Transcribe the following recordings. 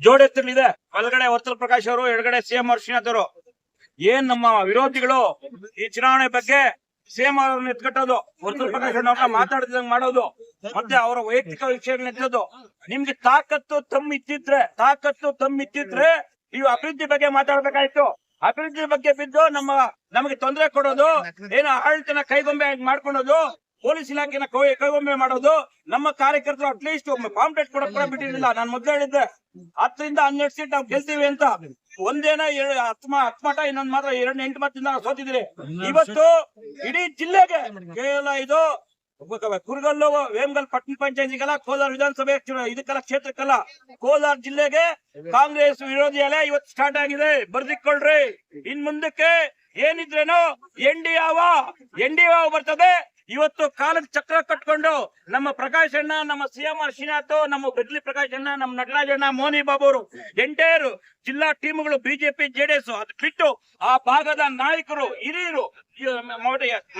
ಜೋಡೆತ್ತಲಿದೆ ಒಳಗಡೆ ವರ್ತಲ್ ಪ್ರಕಾಶ್ ಅವರು ಎಡಗಡೆ ಸಿಎಂ ಶ್ರೀನಾಥ್ ಅವರು. ಏನ್ ನಮ್ಮ ವಿರೋಧಿಗಳು ಈ ಚುನಾವಣೆ ಬಗ್ಗೆ ಸಿಎಂ ಅವರನ್ನ ಎತ್ಕಟ್ಟೋದು ವರ್ತಲ್ ಪ್ರಕಾಶ್ ಅವ್ರನ್ನ ಮಾತಾಡ್ತಿದಂಗ್ ಮಾಡೋದು ಮತ್ತೆ ಅವರ ವೈಯಕ್ತಿಕ ವಿಷಯಗಳನ್ನ ಎತ್ತೋದು. ನಿಮ್ಗೆ ತಾಕತ್ತು ತಮ್ಮ ಇತ್ತಿದ್ರೆ ತಾಕತ್ತು ತಮ್ಮ ಇತ್ತಿದ್ರೆ ನೀವು ಅಭಿವೃದ್ಧಿ ಬಗ್ಗೆ ಮಾತಾಡ್ಬೇಕಾಯ್ತು. ಅಭಿವೃದ್ಧಿ ಬಗ್ಗೆ ಬಿದ್ದು ನಮ್ಮ ನಮಗೆ ತೊಂದರೆ ಕೊಡೋದು ಏನು ಆಡಳಿತನ ಕೈಗೊಂಬೆ ಮಾಡ್ಕೊಳೋದು ಪೊಲೀಸ್ ಇಲಾಖೆನ ಕೈ- ಕೈಗೊಂಬೆ ಮಾಡೋದು ನಮ್ಮ ಕಾರ್ಯಕರ್ತರು ಅಟ್ಲೀಸ್ಟ್ ಒಮ್ಮೆ ಪಾಂಪ್ಲೆಟ್ ಕೊಡಕ್ ಕೂಡ ಬಿಟ್ಟಿರಲಿಲ್ಲ. ನಾನು ಮೊದ್ಲು ಹೇಳಿದ್ದೆ ಹತ್ತರಿಂದ ಹನ್ನೆರಡು ಸೀಟ್ ನಾವು ಗೆಲ್ತೀವಿ ಅಂತ. ಒಂದೇನ ಹತ್ತು ಮಠ ಇನ್ನೊಂದ್ ಮಾತ್ರ ಎರಡ್ ಎಂಟು ಮತದಿಂದ ಸೋತಿದ್ರಿ ಇವತ್ತು ಇಡೀ ಜಿಲ್ಲೆಗೆ ಕೇವಲ ಇದು ಕುರುಗಲ್ಲು ವೇಮಗಲ್ ಪಟ್ಟಣ ಪಂಚಾಯತಿಗೆಲ್ಲ ಕೋಲಾರ ವಿಧಾನಸಭೆ ಇದಕ್ಕಲ್ಲ ಕ್ಷೇತ್ರಕ್ಕೆಲ್ಲ ಕೋಲಾರ ಜಿಲ್ಲೆಗೆ ಕಾಂಗ್ರೆಸ್ ವಿರೋಧಿ ಅಲೆ ಇವತ್ತು ಸ್ಟಾರ್ಟ್ ಆಗಿದೆ. ಬರ್ದಿಕ್ಕೊಳ್ರಿ. ಇನ್ ಮುಂದಕ್ಕೆ ಏನಿದ್ರೇನು ಎನ್ ಡಿ ಯಾವ ಎನ್ ಡಿ ಬರ್ತದೆ. ಇವತ್ತು ಕಾಲದ ಚಕ್ರ ಕಟ್ಕೊಂಡು ನಮ್ಮ ಪ್ರಕಾಶ್ ಅಣ್ಣ, ನಮ್ಮ ಸಿಎಂ ಶ್ರೀನಾಥ್, ನಮ್ಮ ಬೆದ್ಲಿ ಪ್ರಕಾಶ್ ಅಣ್ಣ, ನಮ್ಮ ನಟರಾಜಣ್ಣ ಮೋನಿ ಬಾಬು ಅವರು ಎಂಟೈರ್ ಜಿಲ್ಲಾ ಟೀಮ್ಗಳು ಬಿಜೆಪಿ, ಜೆಡಿಎಸ್ ಅದು ಬಿಟ್ಟು ಆ ಭಾಗದ ನಾಯಕರು, ಹಿರಿಯರು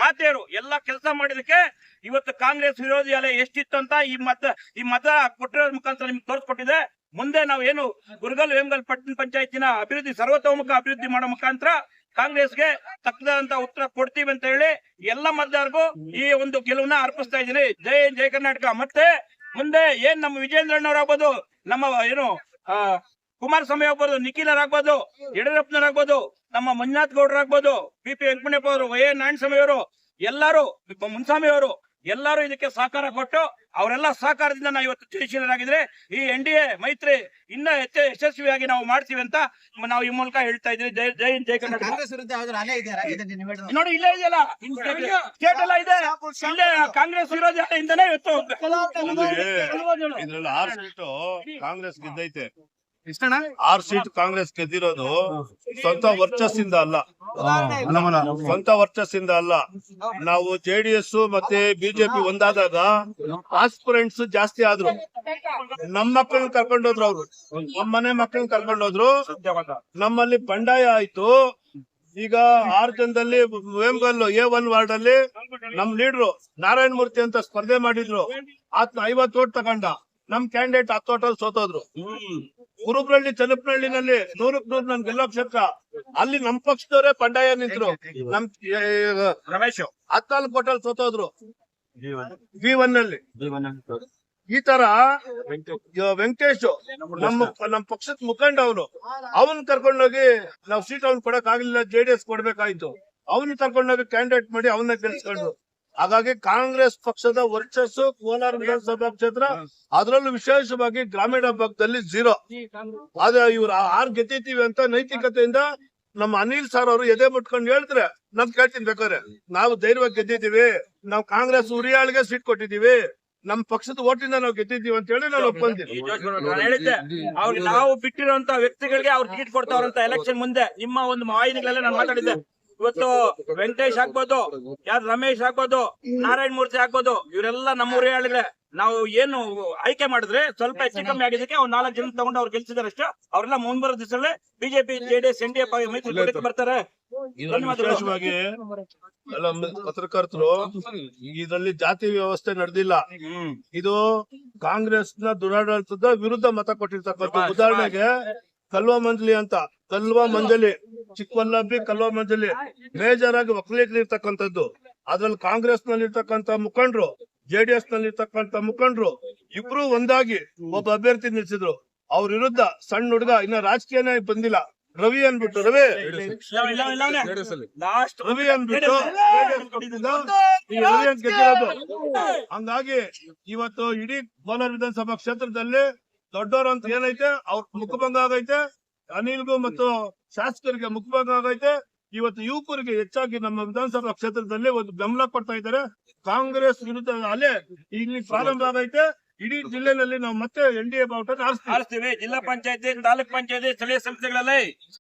ಮಾತೆಯರು ಎಲ್ಲಾ ಕೆಲಸ ಮಾಡಿದಕ್ಕೆ ಇವತ್ತು ಕಾಂಗ್ರೆಸ್ ವಿರೋಧಿ ಅಲೆ ಎಷ್ಟಿತ್ತು ಅಂತ ಈ ಮತ ಈ ಮತ ಕೊಟ್ಟಿರೋ ಮುಖಾಂತರ ನಿಮ್ಗೆ ತೋರಿಸ್ಕೊಟ್ಟಿದೆ. ಮುಂದೆ ನಾವು ಏನು ಗುರುಗಲ್ ವೇಮಗಲ್ ಪಟ್ಟಣ ಪಂಚಾಯತಿನ ಅಭಿವೃದ್ಧಿ, ಸರ್ವತೋಮುಖ ಅಭಿವೃದ್ಧಿ ಮಾಡೋ ಮುಖಾಂತರ ಕಾಂಗ್ರೆಸ್ಗೆ ತಕ್ಕದಂತ ಉತ್ತರ ಕೊಡ್ತೀವಿ ಅಂತ ಹೇಳಿ ಎಲ್ಲ ಮತದಾರರಿಗೂ ಈ ಒಂದು ಗೆಲುವನ್ನ ಅರ್ಪಿಸ್ತಾ ಇದ್ದೀನಿ. ಜೈ ಜೈ ಕರ್ನಾಟಕ. ಮತ್ತೆ ಮುಂದೆ ಏನ್ ನಮ್ಮ ವಿಜೇಂದ್ರಣ್ಣವ್ರಾಗ್ಬೋದು ನಮ್ಮ ಏನು, ಆ, ಕುಮಾರಸ್ವಾಮಿ ಆಗ್ಬೋದು, ನಿಖಿಲರ್ ಆಗ್ಬೋದು ಯಡಿಯೂರಪ್ಪನವರಾಗ್ಬೋದು ನಮ್ಮ ಮಂಜುನಾಥ್ ಗೌಡ್ರ ಆಗ್ಬೋದು, ಪಿ ಪಿ ವೆಂಕಟಪ್ಪ ಅವರು ಎನ್ ನಾರಾಯಣಸ್ವಾಮಿ ಅವರು, ಎಲ್ಲಾರು, ಮುನ್ಸ್ವಾಮಿ ಅವರು ಎಲ್ಲರೂ ಇದಕ್ಕೆ ಸಹಕಾರ ಕೊಟ್ಟು ಅವರೆಲ್ಲ ಸಹಕಾರದಿಂದ ನಾವು ಇವತ್ತು ಜಯಶೀಲರಾಗಿದ್ರೆ ಈ ಎನ್ ಡಿ ಎ ಮೈತ್ರಿ ಇನ್ನ ಹೆಚ್ಚು ಯಶಸ್ವಿಯಾಗಿ ನಾವು ಮಾಡ್ತೀವಿ ಅಂತ ನಾವು ಈ ಮೂಲಕ ಹೇಳ್ತಾ ಇದ್ವಿ ಜೈ ಜೈ ಜೈ ಕರ್ನಾಟಕ. ನೋಡಿ ಇಲ್ಲೇ ಇದೆಯಲ್ಲ. ಸ್ಟೇಟ್ ಎಲ್ಲ ಇದೆ. ಇಲ್ಲೇ ಕಾಂಗ್ರೆಸ್ ವಿರೋಧಿ ಇವತ್ತು ಕಾಂಗ್ರೆಸ್ ಗೆದ್ದೈತೆ ಇಷ್ಟಣ್ಣ ಆರ್ ಸೀಟ್ ಕಾಂಗ್ರೆಸ್ ಗೆದ್ದಿರೋದು. ಸ್ವಂತ ವರ್ಚಸ್ಸಿಂದ ಅಲ್ಲ. ಸ್ವಂತ ವರ್ಚಸ್ಸಿಂದ ಅಲ್ಲ. ನಾವು ಜೆಡಿಎಸ್ ಮತ್ತೆ ಬಿಜೆಪಿ ಒಂದಾದಾಗ ಆಸ್ಪಿರೆಂಟ್ಸ್ ಜಾಸ್ತಿ ಆದ್ರು. ನಮ್ಮ ಮಕ್ಕಳನ್ನ ಕರ್ಕೊಂಡೋದ್ರು ಅವ್ರು. ನಮ್ಮನೆ ಮಕ್ಕಳನ್ನ ಕರ್ಕೊಂಡೋದ್ರು ನಮ್ಮಲ್ಲಿ ಬಂಡಾಯ ಆಯ್ತು. ಈಗ ಆರ್ ಜನದಲ್ಲಿ ವೇಮಗಲ್ ಎ ಒನ್ ವಾರ್ಡ್ ಅಲ್ಲಿ ನಮ್ ಲೀಡ್ರು ನಾರಾಯಣ ಮೂರ್ತಿ ಅಂತ ಸ್ಪರ್ಧೆ ಮಾಡಿದ್ರು. ಆತ್ನ ಐವತ್ತು ಓಟ್ ತಗೊಂಡ. ನಮ್ ಕ್ಯಾಂಡಿಡೇಟ್ ಹತ್ತು ಓಟಲ್ಲಿ ಸೋತೋದ್ರು. ಕುರುಬ್ರಳ್ಳಿ ಚನ್ನಪ್ಪನಹಳ್ಳಿನಲ್ಲಿ ನೂರಕ್ ನೂರ್ ನನ್ ಗೆಲ್ಲೋ ಕ್ಷೇತ್ರ ಅಲ್ಲಿ ನಮ್ ಪಕ್ಷದವರೇ ಪಂಡಾಯ ನಿಂತ್ರು. ನಮ್ ರಮೇಶ್ ಹತ್ನಾಲ್ಕು ಹೋಟೆಲ್ ಸೋತೋದ್ರು. ಬಿ ಒನ್ನಲ್ಲಿ ಈ ತರ ವೆಂಕಟೇಶ್. ನಮ್ಮ ನಮ್ ಪಕ್ಷದ ಮುಖಂಡ ಅವನು. ಅವನ್ ಕರ್ಕೊಂಡೋಗಿ ನಾವ್ ಸೀಟ್ ಅವ್ನ್ ಕೊಡಕ್ ಆಗ್ಲಿಲ್ಲ ಜೆಡಿಎಸ್ ಕೊಡ್ಬೇಕಾಯ್ತು. ಅವನ್ ಕರ್ಕೊಂಡೋಗಿ ಕ್ಯಾಂಡಿಡೇಟ್ ಮಾಡಿ ಅವನ್ನ ಗೆಲ್ಸ್ಕೊಂಡ್ರು. ಹಾಗಾಗಿ ಕಾಂಗ್ರೆಸ್ ಪಕ್ಷದ ವರ್ಚಸ್ಸು ಕೋಲಾರ ವಿಧಾನಸಭಾ ಕ್ಷೇತ್ರ ಅದರಲ್ಲೂ ವಿಶೇಷವಾಗಿ ಗ್ರಾಮೀಣ ಭಾಗದಲ್ಲಿ ಝೀರೋ ಆದ್ರೆ ಇವ್ರ ಆರ್ ಗೆದ್ದಿದ್ದೀವಿ ಅಂತ ನೈತಿಕತೆಯಿಂದ ನಮ್ಮ ಅನಿಲ್ ಸರ್ ಅವರು ಎದೆ ಮುಟ್ಕೊಂಡು ಹೇಳಿದ್ರೆ ನಾನ್ ಕೇಳ್ತೀನಿ ಬೇಕಾದ್ರೆ. ನಾವು ಧೈರ್ಯವಾಗಿ ಗೆದ್ದಿದ್ದೀವಿ. ನಾವು ಕಾಂಗ್ರೆಸ್ ಉರಿಯಾಳಿಗೆ ಸೀಟ್ ಕೊಟ್ಟಿದ್ದೀವಿ. ನಮ್ ಪಕ್ಷದ ಓಟಿಂದ ನಾವು ಗೆದ್ದಿದ್ದೀವಿ ಅಂತ ಹೇಳಿ ನಾನು ಒಪ್ಪಂದಿ. ನಾನು ನಾವು ಬಿಟ್ಟಿರುವಂತ ವ್ಯಕ್ತಿಗಳಿಗೆ ಅವ್ರು ಸೀಟ್ ಕೊಡ್ತಾವ್ರಂತ ಎಲೆಕ್ಷನ್ ಮುಂದೆ. ನಿಮ್ಮ ಒಂದು ವಾಹಿನಿಗಳೆಲ್ಲ ನಾನು ಮಾತಾಡಿದ್ದೆ. ಇವತ್ತು ವೆಂಕಟೇಶ್ ಆಗ್ಬೋದು ಯಾರು ರಮೇಶ್ ಆಗ್ಬೋದು ನಾರಾಯಣ ಮೂರ್ತಿ ಆಗ್ಬೋದು ಇವರೆಲ್ಲ ನಮ್ಮೂರೇ ಹೇಳಿದ್ರೆ ನಾವು ಏನು ಆಯ್ಕೆ ಮಾಡಿದ್ರೆ ಸ್ವಲ್ಪ ಹೆಚ್ಚು ಕಮ್ಮಿ ಆಗಿದ್ದಕ್ಕೆ ಅವ್ರು ನಾಲ್ಕು ಜನ ತಗೊಂಡು ಅವ್ರು ಗೆಲ್ಸಿದಾರೆ ಅಷ್ಟೇ. ಅವ್ರೆಲ್ಲ ಮುಂಬರೋ ದಿವಸದಲ್ಲೇ BJP JDS N D F ಮೈತ್ರಿ ಬರ್ತಾರೆ. ವಿಶೇಷವಾಗಿ ಪತ್ರಕರ್ತರು ಇದರಲ್ಲಿ ಜಾತಿ ವ್ಯವಸ್ಥೆ ನಡೆದಿಲ್ಲ. ಇದು ಕಾಂಗ್ರೆಸ್ನ ದುರಾಡಳಿತದ ವಿರುದ್ಧ ಮತ ಕೊಟ್ಟಿರ್ತಕ್ಕಂಥ ಉದಾಹರಣೆಗೆ ಕಲ್ವಾ ಮಂಜಲಿ ಅಂತ. ಕಲ್ವಾ ಮಂಜಲಿ ಚಿಕ್ಕವಲ್ಲಬ್ಬಿ ಕಲ್ವಾ ಮಂಜಲಿ ಮೇಜರ್ ಆಗಿ ಒಕ್ಕಲಿಗರು ಇರ್ತಕ್ಕಂಥದ್ದು ಅದ್ರಲ್ಲಿ ಕಾಂಗ್ರೆಸ್ನಲ್ಲಿ ಇರ್ತಕ್ಕಂಥ ಮುಖಂಡರು ಜೆಡಿಎಸ್ನಲ್ಲಿ ಇರ್ತಕ್ಕಂಥ ಮುಖಂಡರು ಇಬ್ರು ಒಂದಾಗಿ ಒಬ್ಬ ಅಭ್ಯರ್ಥಿ ನಿಲ್ಸಿದ್ರು. ಅವ್ರ ವಿರುದ್ಧ ಸಣ್ಣ ಹುಡುಗ ಇನ್ನ ರಾಜಕೀಯನೇ ಬಂದಿಲ್ಲ. ರವಿ ಅನ್ಬಿಟ್ಟು ರವಿ! ಲಾಸ್ಟ್ ರವಿ ಅನ್ಬಿಟ್ಟು ಈ ರವಿ ಅಂತ ಗೆದ್ದಿರೋದು. ಹಂಗಾಗಿ ಇವತ್ತು ಇಡೀ ಕೋಲಾರ ವಿಧಾನಸಭಾ ಕ್ಷೇತ್ರದಲ್ಲಿ ದೊಡ್ಡವರು ಅಂತ ಏನೈತೆ? ಅವ್ರ ಮುಖಭಂಗ ಆಗೈತೆ. ಅನಿಲ್ಗೂ ಮತ್ತು ಶಾಸಕರಿಗೆ ಮುಖಭಂಗ ಆಗೈತೆ ಇವತ್ತು ಯುವಕರಿಗೆ ಹೆಚ್ಚಾಗಿ ನಮ್ಮ ವಿಧಾನಸಭಾ ಕ್ಷೇತ್ರದಲ್ಲಿ ಒಂದು ಬೆಂಬಲ ಕೊಡ್ತಾ ಇದ್ದಾರೆ. ಕಾಂಗ್ರೆಸ್ ವಿರುದ್ಧ ಅಲೆ ಇಲ್ಲಿ ಪ್ರಾರಂಭ ಆಗೈತೆ. ಇಡೀ ಜಿಲ್ಲೆನಲ್ಲಿ ನಾವು ಮತ್ತೆ ಎನ್ ಡಿ ಎ ಬಾವುಟ ಜಿಲ್ಲಾ ಪಂಚಾಯತಿ, ತಾಲೂಕ್ ಪಂಚಾಯತಿ, ಸ್ಥಳೀಯ ಸಂಸ್ಥೆಗಳಲ್ಲಿ